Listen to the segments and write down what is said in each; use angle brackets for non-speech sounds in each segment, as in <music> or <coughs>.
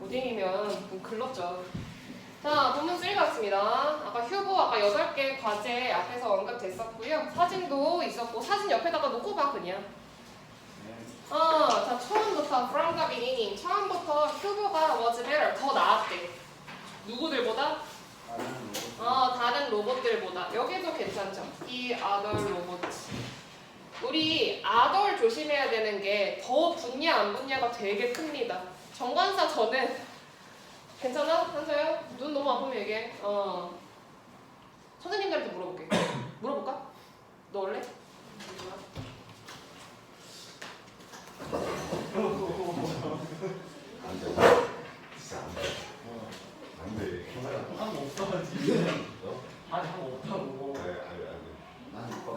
고딩이면 좀 글렀죠. 자, 본문 3 가겠습니다. 아까 휴보 아까 8개 과제 앞에서 언급됐었고요. 사진도 있었고 사진 옆에다가 놓고 봐 그냥. 어, 자 처음부터 from the beginning 처음부터 휴보가 was better 더 나았대. 누구들보다? 어, 다른 로봇들보다 여기도 괜찮죠. 이 other robots. 우리 other 조심해야 되는 게 더 붙냐 안 붙냐가 되게 큽니다. 정관사 저는 괜찮아? 한서요? 눈 너무 아프면 얘기해. 어. 선생님들한테 물어볼게. <coughs> 물어볼까? 너 원래? 안 돼. 없어가지. 아니 한 없다고.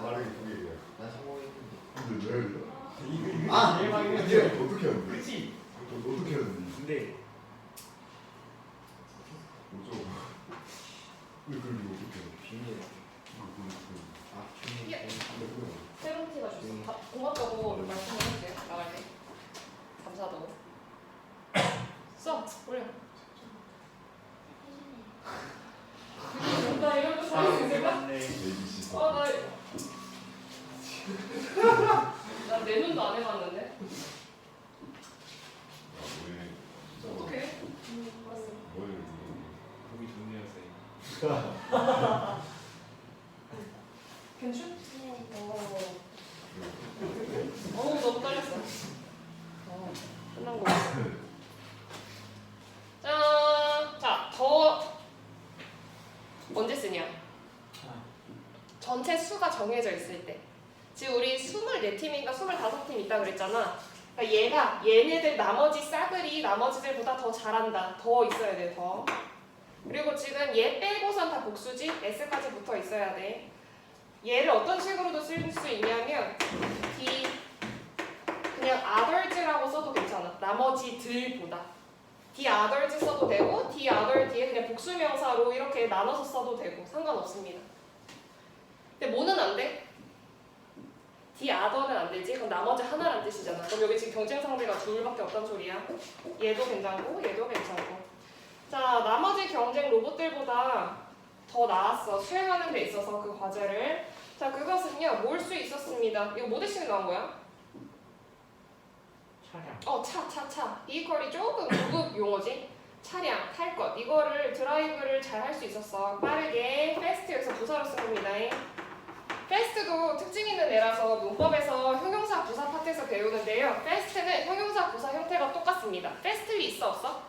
빠르게 두. 난 성공했는데. 근데 왜? 이거 이거 아! 했는데. 어떻게 하는데? 그렇지. 어, 어떻게 하는데? 근데 어쩌고? 왜 그걸 이거 어떻게 해? 비밀. 이거 그거 그거. 아 비밀. 예. 근데 그거 세븐티가 줬어. 다- 고맙다고 말씀을 해주세요. 나갈 때. 감사하다고. 써. 올려. 나 이런 거 사진 있을까? 맞네. ABC 아, 나. 나내 눈도 안 해봤는데. 아, 왜? 진짜 뭐- 어떡해? 음, 알았어. 뭘 보기 좋네요 괜찮? 어. 어우, 너무 떨렸어. 어, 끝난 거 같아. 짠! 자, 더 언제 쓰냐? 전체 수가 정해져 있을 때. 지금 우리 24팀인가 25팀 있다 그랬잖아. 그러니까 얘가 얘네들 나머지 싸그리 나머지들보다 더 잘한다. 더 있어야 돼, 더. 그리고 지금 얘 빼고선 다 복수지? S까지 붙어 있어야 돼. 얘를 어떤 식으로도 쓸 수 있냐면 D 그냥 others라고 써도 괜찮아. 나머지 들보다. D others 써도 되고 D other 뒤에 그냥 복수명사로 이렇게 나눠서 써도 되고 상관없습니다. 근데 뭐는 안 돼? D other는 안 되지? 그럼 나머지 하나란 뜻이잖아. 그럼 여기 지금 경쟁 상대가 둘밖에 없단 소리야. 얘도 괜찮고 얘도 괜찮고. 자 나머지 경쟁 로봇들보다 더 나았어. 수행하는 데 있어서 그 과제를. 자 그것은요 몰 수 있었습니다. 이거 뭐 대신에 나온 거야? 차량. 어, 차, 차, 차. 이퀄이 조금 고급 용어지. 차량, 탈 것. 이거를 드라이브를 잘 할 수 있었어. 빠르게, 여기서 부사로 쓴 겁니다. Fast도 특징 있는 애라서 문법에서 형용사 부사 파트에서 배우는데요. fast는 형용사 부사 형태가 똑같습니다. fastly 있어, 없어?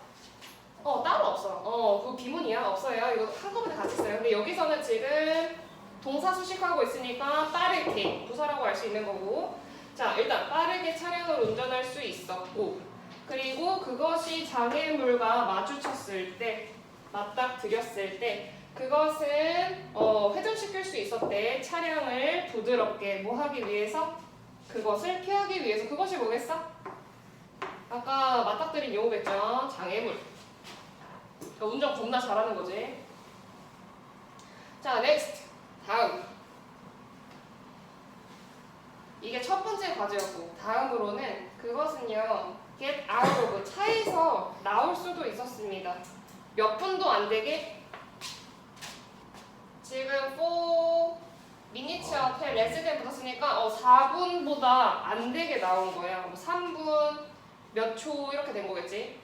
어, 따로 없어. 어, 그 비문이야. 없어요. 이거 한꺼번에 같이 써요. 근데 여기서는 지금 동사 수식하고 있으니까 빠르게 부사라고 할 수 있는 거고 자, 일단 빠르게 차량을 운전할 수 있었고, 그리고 그것이 장애물과 마주쳤을 때, 맞닥뜨렸을 때, 그것은 어, 회전시킬 수 있었대. 차량을 부드럽게 뭐 하기 위해서? 그것을 피하기 위해서. 그것이 뭐겠어? 아까 맞닥뜨린 용어겠죠? 장애물. 그러니까 운전 겁나 잘하는 거지. 자, next. 다음. 이게 첫 번째 과제였고 다음으로는 그것은요 get out of 차에서 나올 수도 있었습니다. 몇 분도 안 되게 지금 for minutes 앞에 less than 붙었으니까 어 4분보다 안 되게 나온 거야. 뭐 3분 몇 초 이렇게 된 거겠지.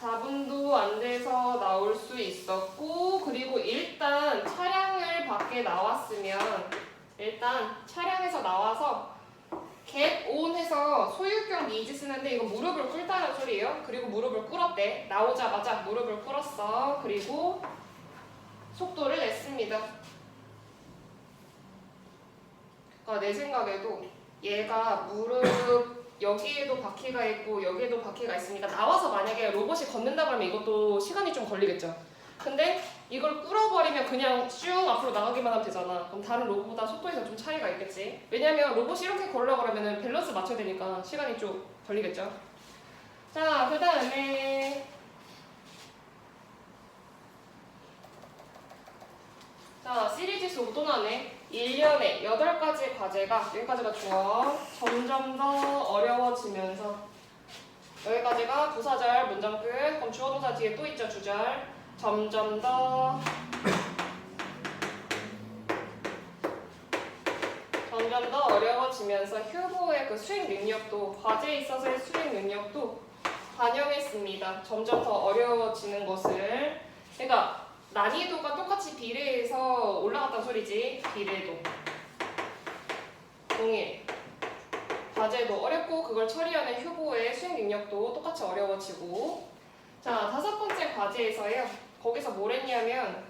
4분도 안 돼서 나올 수 있었고 그리고 일단 차량을 밖에 나왔으면 일단 차량에서 나와서 get on 해서 소유격 needs 쓰는데 이거 무릎을 꿇다는 소리예요. 그리고 무릎을 꿇었대. 나오자마자 무릎을 꿇었어. 그리고 속도를 냈습니다. 그러니까 내 생각에도 얘가 무릎 여기에도 바퀴가 있고 여기에도 바퀴가 있으니까 나와서 만약에 로봇이 걷는다 그러면 이것도 시간이 좀 걸리겠죠. 근데 이걸 꿇어버리면 그냥 슝 앞으로 나가기만 하면 되잖아. 그럼 다른 로봇보다 속도에서 좀 차이가 있겠지. 왜냐면 로봇이 이렇게 걸려 그러면은 밸런스 맞춰야 되니까 시간이 좀 걸리겠죠. 자, 그 다음에 수또 나네. 1년에 8가지 과제가 여기까지가 좋아. 점점 더 어려워지면서 여기까지 여기까지가 부사절 문장 끝. 그럼 주어 동사 뒤에 또 있죠 주절. 점점 더 점점 더 어려워지면서 휴보의 그 수행 능력도 과제에 있어서의 수행 능력도 반영했습니다. 점점 더 어려워지는 것을 그러니까 난이도가 똑같이 비례해서 올라갔다는 소리지. 비례도. 동일. 과제도 어렵고 그걸 처리하는 휴보의 수행 능력도 똑같이 어려워지고. 자 다섯 번째 과제에서요. 거기서 뭘 했냐면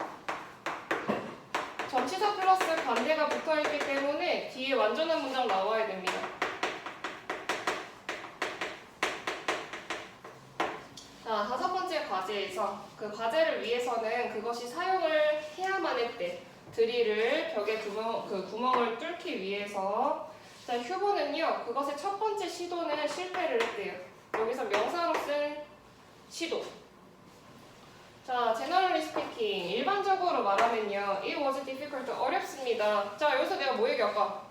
전치사 플러스 관대가 붙어있기 때문에 뒤에 완전한 문장 나와야 됩니다 자 다섯 번째 과제에서 그 과제를 위해서는 그것이 사용을 해야만 했대 드릴을 벽에 구멍, 그 구멍을 뚫기 위해서 자, 휴보는요, 그것의 첫 번째 시도는 실패를 했대요. 여기서 명사로 쓴 시도. 자, generally speaking, 일반적으로 말하면요, it was difficult, 어렵습니다. 자, 여기서 내가 뭐 얘기할까?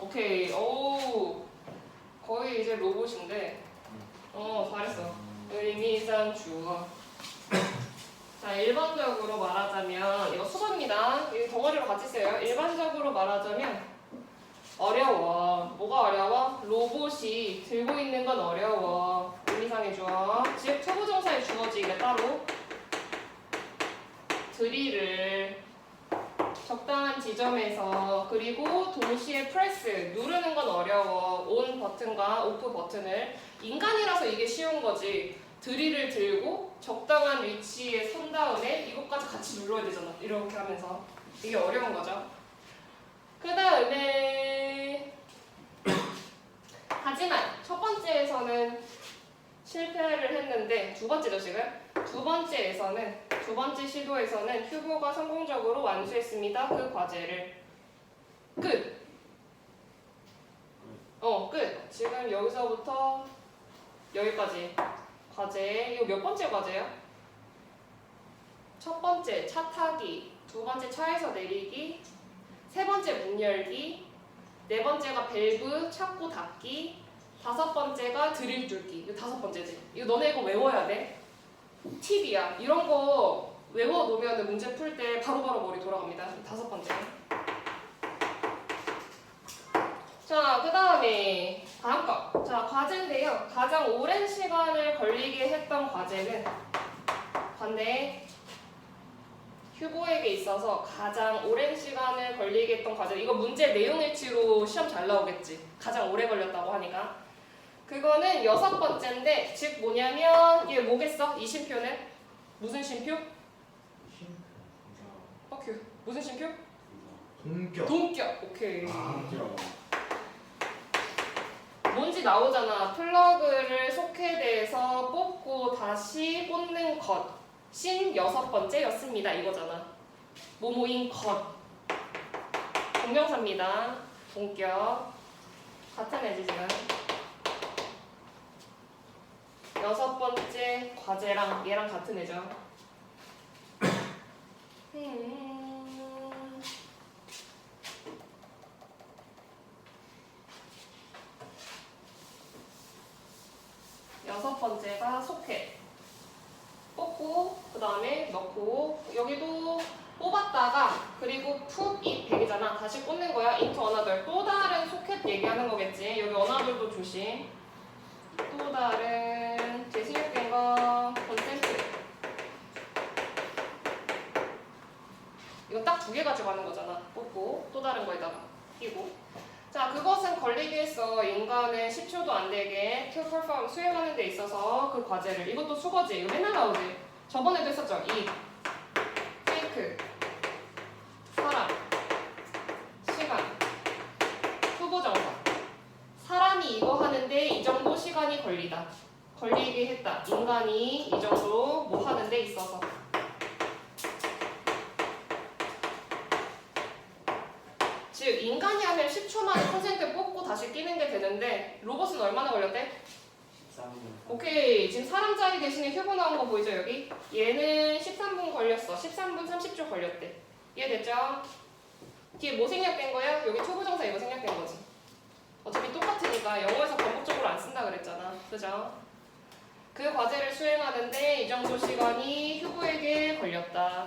오케이, 오, 거의 이제 로봇인데, 어, 잘했어. 의미상 주어. 자, 일반적으로 말하자면 이거 수업입니다. 이 덩어리로 같이 써요. 일반적으로 말하자면 어려워. 뭐가 어려워? 로봇이 들고 있는 건 어려워. 의미상의 주어. 즉 초보정사의 주어지 이게 따로 드릴을 적당한 지점에서 그리고 동시에 프레스 누르는 건 어려워. 온 버튼과 오프 버튼을 인간이라서 이게 쉬운 거지. 드릴을 들고 적당한 위치에 선 다음에 이것까지 같이 눌러야 되잖아. 이렇게 하면서 이게 어려운 거죠. 그 다음에 <clears throat> 하지만 첫 번째에서는 실패를 했는데 두 번째죠 지금 두 번째에서는 두 번째 시도에서는 휴보가 성공적으로 완수했습니다. 그 과제를 끝. 어 끝. 지금 여기서부터 여기까지. 과제 이거 몇 번째 과제야? 첫 번째 차 타기, 두 번째 차에서 내리기, 세 번째 문 열기, 네 번째가 밸브 찾고 닫기, 다섯 번째가 드릴 뚫기. 이거 다섯 번째지. 이거 너네 이거 외워야 돼. 팁이야. 이런 거 외워 놓으면 문제 풀 때 바로바로 머리 돌아갑니다. 다섯 번째. 자, 그 다음에 다음 거. 자, 과제인데요. 가장 오랜 시간을 걸리게 했던 과제는 반대 휴보에게 있어서 가장 오랜 시간을 걸리게 했던 과제. 이거 문제 내용 일치로 시험 잘 나오겠지. 가장 오래 걸렸다고 하니까. 그거는 여섯 번째인데, 즉 뭐냐면 이게 뭐겠어? 이 심표는 무슨 심표? 어큐. 무슨 심표? 동격. 동격. 오케이. 아, 뭔지 나오잖아. 플러그를 소켓에서 뽑고 다시 꽂는 것. 신 여섯 번째였습니다. 이거잖아. 모모인 것. 동명사입니다. 본격. 같은 애지 지금. 여섯 번째 과제랑 얘랑 같은 애죠. 음. 여섯 번째가 소켓 뽑고 그 다음에 넣고 여기도 뽑았다가 그리고 푹이 100이잖아. 다시 꽂는 거야. into another. 또 다른 소켓 얘기하는 거겠지. 여기 another도 조심. 또 다른 재생략된 거 컨센트 이건 딱 두 개 가지고 하는 거잖아 뽑고 또 다른 거에다가 끼고 자, 그것은 걸리게 했어. 인간은 10초도 안 되게 to perform 수행하는 데 있어서 그 과제를. 이것도 수거지. 이거 맨날 나오지. 저번에도 했었죠. 이 테이크 사람 시간 후보 정사 사람이 이거 하는데 이 정도 시간이 걸리다. 걸리게 했다. 인간이 이 정도 뭐 하는 데 있어서. 즉 인간이 하면 10초 만에 컨센트 뽑고 다시 끼는 게 되는데 로봇은 얼마나 걸렸대? 13분. 오케이 지금 사람 자리 대신에 휴보 나온 거 보이죠 여기? 얘는 13분 걸렸어 13분 30초 걸렸대 이해됐죠? 뒤에 뭐 생략된 거야? 여기 초보정사 이거 생략된 거지 어차피 똑같으니까 영어에서 반복적으로 안 쓴다 그랬 그죠? 그 과제를 수행하는데 이 정도 시간이 휴부에게 걸렸다.